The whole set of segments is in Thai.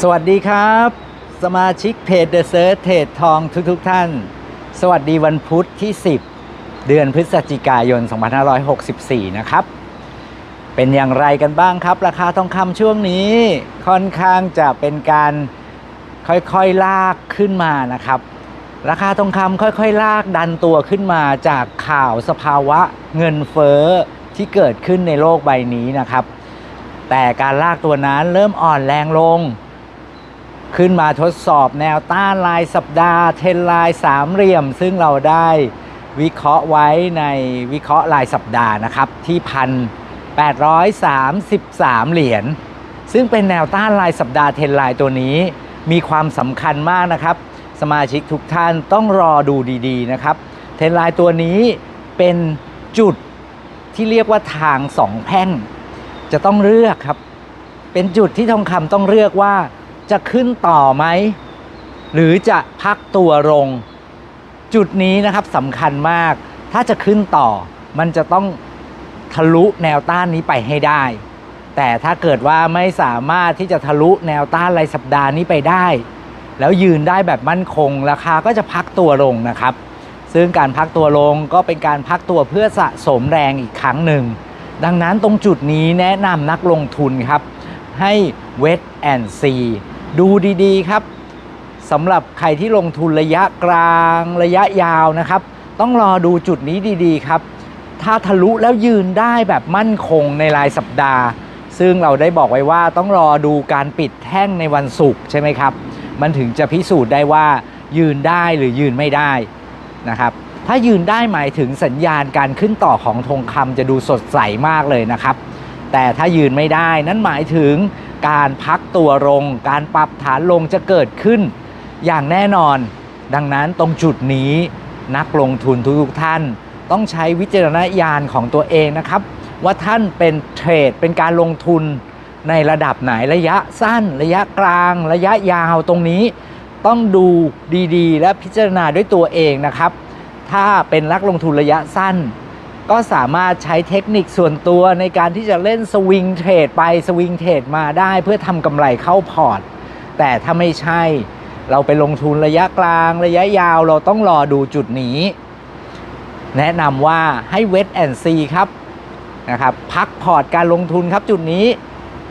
สวัสดีครับ สมาชิกเพจ The Search เทรดทองทุกๆทท่าน สวัสดีวันพุธที่ 10 เดือนพฤศจิกายน 2564 นะครับ เป็นอย่างไรกันบ้างครับ ราคาทองคำช่วงนี้ค่อนข้างจะเป็นการค่อยๆลากขึ้นมานะครับ ราคาทองคำค่อยๆ ลากดันตัวขึ้นมาจากข่าวสภาวะเงินเฟ้อที่เกิดขึ้นในโลกใบนี้นะครับ แต่การลากตัวนั้นเริ่มอ่อนแรงลง ขึ้นมาทดสอบแนวต้านรายสัปดาห์เทรนไลน์สามเหลี่ยม ซึ่งเราได้วิเคราะห์ไว้ในวิเคราะห์รายสัปดาห์นะครับ ที่พัน833เหรียญซึ่งเป็นแนวต้านรายสัปดาห์เทรนไลน์ตัวนี้ มีความสำคัญมากนะครับ สมาชิกทุกท่านต้องรอดูดีๆนะครับ เทรนไลน์ตัวนี้เป็นจุดที่เรียกว่าทางสองแพ่ง จะต้องเลือกครับ เป็นจุดที่ทองคำต้องเลือกว่า จะขึ้นต่อไหม หรือจะพักตัวลง จุดนี้นะครับสำคัญมาก ถ้าจะขึ้นต่อ มันจะต้องทะลุแนวต้านนี้ไปให้ได้ แต่ถ้าเกิดว่าไม่สามารถที่จะทะลุแนวต้านรายสัปดาห์นี้ไปได้ แล้วยืนได้แบบมั่นคง ราคาก็จะพักตัวลงนะครับ ซึ่งการพักตัวลงก็เป็นการพักตัวเพื่อสะสมแรงอีกครั้งหนึ่ง ดังนั้นตรงจุดนี้แนะนำนักลงทุนครับให้ wait and see ดูดีๆครับสำหรับใครที่ลงทุนระยะกลางระยะยาวนะครับ ต้องรอดูจุดนี้ดีๆครับ ถ้าทะลุแล้วยืนได้แบบมั่นคงในรายสัปดาห์ ซึ่งเราได้บอกไว้ว่าต้องรอดูการปิดแท่งในวันศุกร์ใช่ไหมครับ มันถึงจะพิสูจน์ได้ว่ายืนได้หรือยืนไม่ได้นะครับถ้ายืนได้หมายถึงสัญญาณการขึ้นต่อของทองคำจะดูสดใสมากเลยนะครับ แต่ถ้ายืนไม่ได้นั่นหมายถึง การพักตัวลง การปรับฐานลงจะเกิดขึ้น อย่างแน่นอน ดังนั้นตรงจุดนี้นักลงทุนทุกๆท่าน ต้องใช้วิจารณญาณของตัวเองนะครับ ว่าท่านเป็นเทรดเป็นการลงทุนในระดับไหนระยะสั้น ระยะกลาง ระยะยาวตรงนี้ ต้องดูดีๆ และพิจารณาด้วยตัวเองนะครับ ถ้าเป็นนักลงทุนระยะสั้น ก็สามารถใช้เทคนิคส่วนตัวในการที่จะเล่นสวิงเทรดไปสวิงเทรดมาได้เพื่อทำกำไรเข้าพอร์ต แต่ถ้าไม่ใช่เราไปลงทุนระยะกลางระยะยาวเราต้องรอดูจุดนี้ แนะนำว่าให้เวทแอนซีครับนะครับพักพอร์ตการลงทุนครับจุดนี้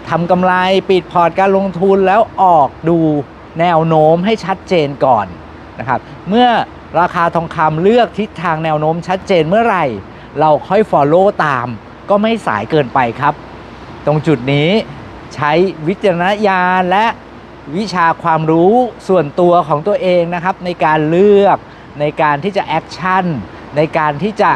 ทำกำไรปิดพอร์ตการลงทุนแล้วออกดูแนวโน้มให้ชัดเจนก่อนนะครับเมื่อราคาทองคำเลือกทิศทางแนวโน้มชัดเจนเมื่อไหร่ เราค่อย Follow ตาม ก็ไม่สายเกินไปครับ ตรงจุดนี้ใช้วิจารณญาณและวิชาความรู้ส่วนตัวของตัวเองนะครับ ในการเลือกในการที่จะแอคชั่นในการที่จะ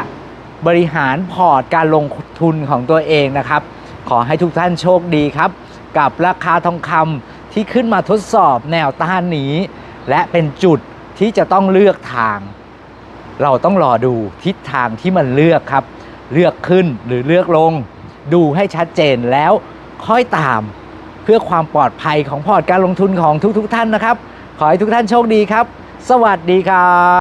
บริหารพอร์ตการลงทุนของตัวเองนะครับ ขอให้ทุกท่านโชคดีครับ กับราคาทองคำที่ขึ้นมาทดสอบแนวต้านนี้ และเป็นจุดที่จะต้องเลือกทาง เราต้องรอดูทิศทางที่มันเลือกครับ เลือกขึ้นหรือเลือกลง ดูให้ชัดเจนแล้วค่อยตาม เพื่อความปลอดภัยของพอร์ตการลงทุนของทุกๆทท่านนะครับ ขอให้ทุกท่านโชคดีครับ สวัสดีครับ